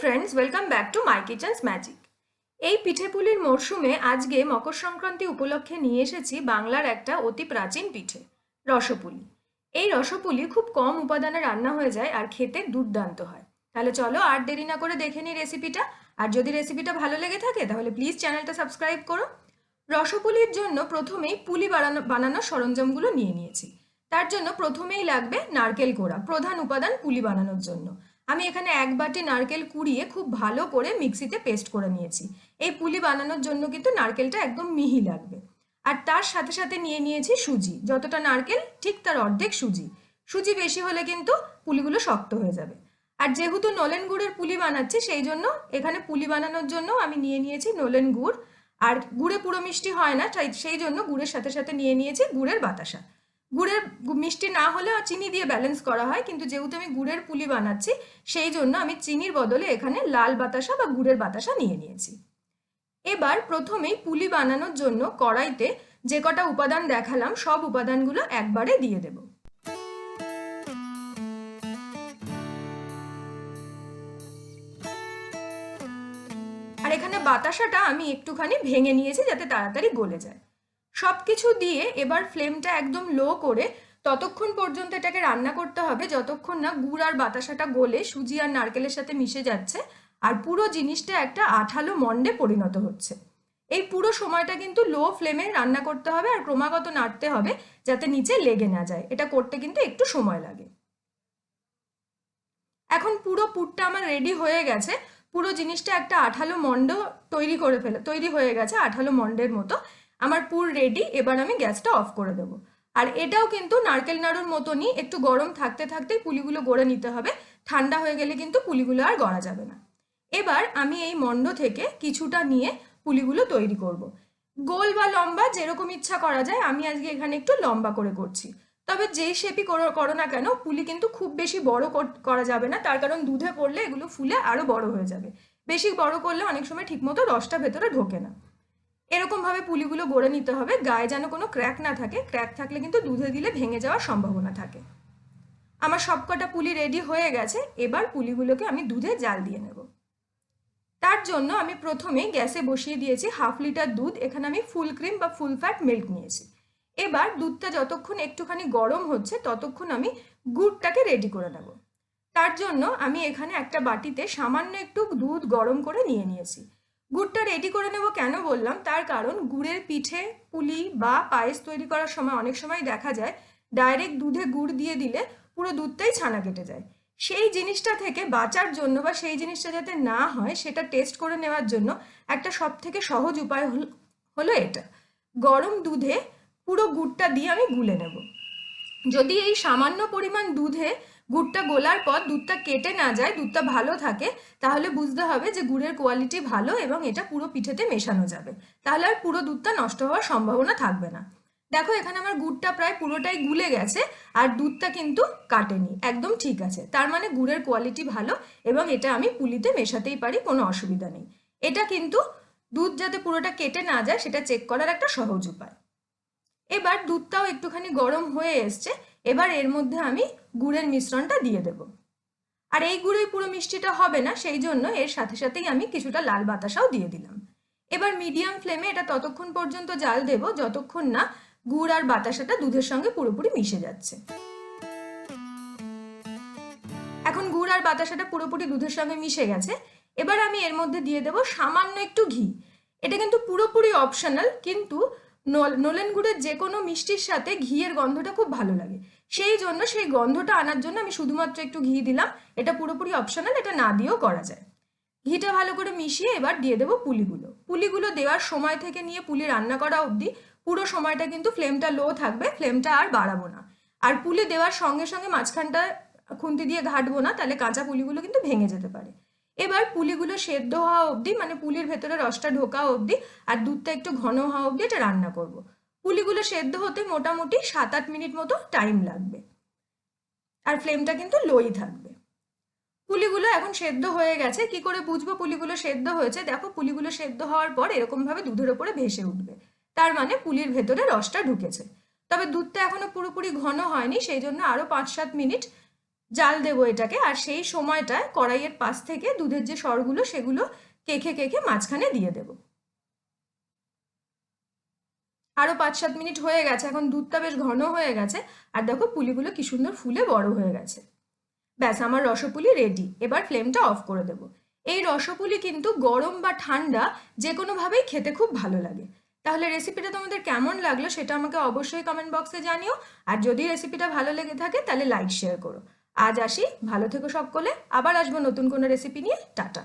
Friends welcome back to my kitchens magic এই পিঠেপুলির মরশুমে আজকে মকর সংক্রান্তি উপলক্ষে নিয়ে এসেছি বাংলার একটা অতি প্রাচীন পিঠে, রসপুলি। এই রসপুলি খুব কম উপাদানে রান্না হয়ে যায় আর খেতে দুর্দান্ত হয়। তাহলে চলো আর দেরি না করে দেখে নিই রেসিপিটা। আর যদি রেসিপিটা ভালো লেগে থাকে, তাহলে প্লিজ চ্যানেলটা সাবস্ক্রাইব করো। রসপুলির জন্য প্রথমেই পুলি বানানো, বানানোর সরঞ্জামগুলো নিয়ে নিয়েছি। তার জন্য প্রথমেই লাগবে নারকেল কোড়া, প্রধান উপাদান পুলি বানানোর জন্য। আমি এখানে এক বাটি নারকেল কুড়িয়ে খুব ভালো করে মিক্সিতে পেস্ট করে নিয়েছি। এই পুলি বানানোর জন্য কিন্তু নারকেলটা একদম মিহি লাগবে। আর তার সাথে সাথে নিয়ে নিয়েছি সুজি। যতটা নারকেল, ঠিক তার অর্ধেক সুজি। সুজি বেশি হলে কিন্তু পুলিগুলো শক্ত হয়ে যাবে। আর যেহেতু নলেন গুড়ের পুলি বানাচ্ছি, সেই জন্য এখানে পুলি বানানোর জন্য আমি নিয়ে নিয়েছি নলেন গুড়। আর গুড়ে পুরো মিষ্টি হয় না সেই জন্য গুড়ের সাথে সাথে নিয়ে নিয়েছি গুড়ের বাতাসা। গুড়ের মিষ্টি না হলে চিনি দিয়ে ব্যালেন্স করা হয়। কিন্তু যেহেতু আমি গুড়ের পুলি বানাচ্ছি, সেই জন্য আমি চিনির বদলে এখানে লাল বাতাসা বা গুড়ের বাতাসা নিয়ে নিয়েছি। এবার প্রথমেই পুলি বানানোর জন্য কড়াইতে যে কটা উপাদান দেখালাম, সব উপাদানগুলো একবারে দিয়ে দেব। আর এখানে বাতাসাটা আমি একটুখানি ভেঙে নিয়েছি যাতে তাড়াতাড়ি গলে যায়। সব কিছু দিয়ে এবার ফ্লেমটা একদম লো করে ততক্ষণ পর্যন্ত এটাকে রান্না করতে হবে, যতক্ষণ না গুড় আর বাতাসাটা গলে সুজি আর নারকেলের সাথে মিশে যাচ্ছে আর পুরো জিনিসটা একটা আঠালো মন্ডে পরিণত হচ্ছে। এই পুরো সময়টা কিন্তু লো ফ্লেমে রান্না করতে হবে আর ক্রমাগত নাড়তে হবে যাতে নিচে লেগে না যায়। এটা করতে কিন্তু একটু সময় লাগে। এখন পুরো পুরটা আমার রেডি হয়ে গেছে। পুরো জিনিসটা একটা আঠালো মন্ড তৈরি করে ফেলে, তৈরি হয়ে গেছে আঠালো মন্ডের মতো। আমার পুর রেডি এবার আমি গ্যাসটা অফ করে দেবো। আর এটাও কিন্তু নারকেল নাড়ুর মতনই একটু গরম থাকতে থাকতেই পুলিগুলো গড়ে নিতে হবে। ঠান্ডা হয়ে গেলে কিন্তু পুলিগুলো আর গড়া যাবে না। এবার আমি এই মন্ড থেকে কিছুটা নিয়ে পুলিগুলো তৈরি করব। গোল বা লম্বা যেরকম ইচ্ছা করা যায়, আমি আজকে এখানে একটু লম্বা করে করছি। তবে যেই শেপই করো না কেন, পুলি কিন্তু খুব বেশি বড় করা যাবে না। তার কারণ দুধে পড়লে এগুলো ফুলে আরও বড় হয়ে যাবে। বেশি বড় করলে অনেক সময় ঠিকমতো রসটা ভেতরে ঢোকে না। এরকমভাবে পুলিগুলো গড়ে নিতে হবে, গায়ে যেন কোনো ক্র্যাক না থাকে। ক্র্যাক থাকলে কিন্তু দুধে দিলে ভেঙে যাওয়ার সম্ভাবনা থাকে। আমার সবকটা পুলি রেডি হয়ে গেছে, এবার পুলিগুলোকে আমি দুধে জাল দিয়ে নেব। তার জন্য আমি প্রথমে গ্যাসে বসিয়ে দিয়েছি হাফ লিটার দুধ, এখানে আমি ফুল ক্রিম বা ফুল ফ্যাট মিল্ক নিয়েছি। এবার দুধটা যতক্ষণ একটুখানি গরম হচ্ছে, ততক্ষণ আমি গুড়টাকে রেডি করে নেব। তার জন্য আমি এখানে একটা বাটিতে সামান্য একটু দুধ গরম করে নিয়ে নিয়েছি। গুড়টা রেডি করে নেব কেন বললাম? তার কারণ গুড়ের পিঠে পুলি বা পায়েস তৈরি করার সময় অনেক সময় দেখা যায় ডাইরেক্ট দুধে গুড় দিয়ে দিলে পুরো দুধটাই ছানা কেটে যায়। সেই জিনিসটা থেকে বাঁচার জন্য বা সেই জিনিসটা যাতে না হয়, সেটা টেস্ট করে নেওয়ার জন্য একটা সব থেকে সহজ উপায় হল, হলো এটা। গরম দুধে পুরো গুড়টা দিয়ে আমি গুলে নেব। যদি এই সামান্য পরিমাণ দুধে গুড়টা গোলার পর দুধটা কেটে না যায়, দুধটা ভালো থাকে, তাহলে বুঝতে হবে যে গুড়ের কোয়ালিটি ভালো এবং এটা পুরো পিঠেতে মেশানো যাবে। তাহলে আর পুরো দুধটা নষ্ট হওয়ার সম্ভাবনা থাকবে না। দেখো এখানে আমার গুড়টা প্রায় পুরোটাই গুলে গেছে আর দুধটা কিন্তু কাটেনি, একদম ঠিক আছে। তার মানে গুড়ের কোয়ালিটি ভালো এবং এটা আমি পুলিতে মেশাতেই পারি, কোনো অসুবিধা নেই। এটা কিন্তু দুধ যাতে পুরোটা কেটে না যায়, সেটা চেক করার একটা সহজ উপায়। এবার দুধটাও একটুখানি গরম হয়ে এসছে এবার এর মধ্যে আমি গুড়ের মিশ্রণটা দিয়ে দেব। আর এই গুড়ে পুরো মিষ্টিটা হবে না, সেই জন্য এর সাথে সাথেই আমি কিছুটা লাল বাতাসাও দিয়ে দিলাম। এবার মিডিয়াম ফ্লেমে এটা ততক্ষণ পর্যন্ত জাল দেব, যতক্ষণ না গুড় আর বাতাসাটা দুধের সঙ্গে পুরোপুরি মিশে যাচ্ছে। এখন গুড় আর বাতাসাটা পুরোপুরি দুধের সঙ্গে মিশে গেছে। এবার আমি এর মধ্যে দিয়ে দেব সামান্য একটু ঘি। এটা কিন্তু পুরোপুরি অপশনাল কিন্তু নলেন গুড়ের যে কোনো মিষ্টির সাথে ঘিয়ের গন্ধটা খুব ভালো লাগে। সেই জন্য সেই গন্ধটা আনার জন্য আমি শুধুমাত্র একটু ঘি দিলাম। এটা পুরোপুরি অপশনাল এটা না দিয়েও করা যায়। ঘিটা ভালো করে মিশিয়ে এবার দিয়ে দেবো পুলিগুলো। পুলিগুলো দেওয়ার সময় থেকে নিয়ে পুলি রান্না করা অবধি পুরো সময়টা কিন্তু ফ্লেমটা লো থাকবে ফ্লেমটা আর বাড়াবো না। আর পুলি দেওয়ার সঙ্গে সঙ্গে মাঝখানটা খুন্তি দিয়ে ঘাটবো না, তাহলে কাঁচা পুলিগুলো কিন্তু ভেঙে যেতে পারে। এবার পুলিগুলো সেদ্ধ হওয়া অবধি মানে পুলির ভেতরে রসটা ঢোকা অবধি, আর দুধটা একটু ঘন হওয়া অবধি এটা রান্না করব। পুলিগুলো সেদ্ধ হতে মোটামুটি সাত আট মিনিট মতো টাইম লাগবে। আর ফ্লেমটা কিন্তু লোই থাকবে। পুলিগুলো এখন সেদ্ধ হয়ে গেছে, কি করে বুঝব পুলিগুলো সেদ্ধ হয়েছে? দেখো, পুলিগুলো সেদ্ধ হওয়ার পর এরকমভাবে দুধের ওপরে ভেসে উঠবে। তার মানে পুলির ভেতরে রসটা ঢুকেছে। তবে দুধটা এখনও পুরোপুরি ঘন হয়নি, সেই জন্য আরও পাঁচ সাত মিনিট জাল দেবো এটাকে। আর সেই সময়টায় কড়াইয়ের পাশ থেকে দুধের যে সরগুলো, সেগুলো কেখে কেখে মাঝখানে দিয়ে দেবো। আরও পাঁচ সাত মিনিট হয়ে গেছে, এখন দুধটা বেশ ঘন হয়ে গেছে। আর দেখো পুলিগুলো কি সুন্দর ফুলে বড় হয়ে গেছে। ব্যাস, আমার রসপুলি রেডি এবার ফ্লেমটা অফ করে দেবো। এই রসপুলি কিন্তু গরম বা ঠান্ডা যে কোনোভাবেই খেতে খুব ভালো লাগে। তাহলে রেসিপিটা তোমাদের কেমন লাগল সেটা আমাকে অবশ্যই কমেন্ট বক্সে জানিও। আর যদি রেসিপিটা ভালো লেগে থাকে, তাহলে লাইক শেয়ার করো। আজ আসি। ভালো থেকো সকলে। আবার আসব নতুন কোনো রেসিপি নিয়ে। টাটা।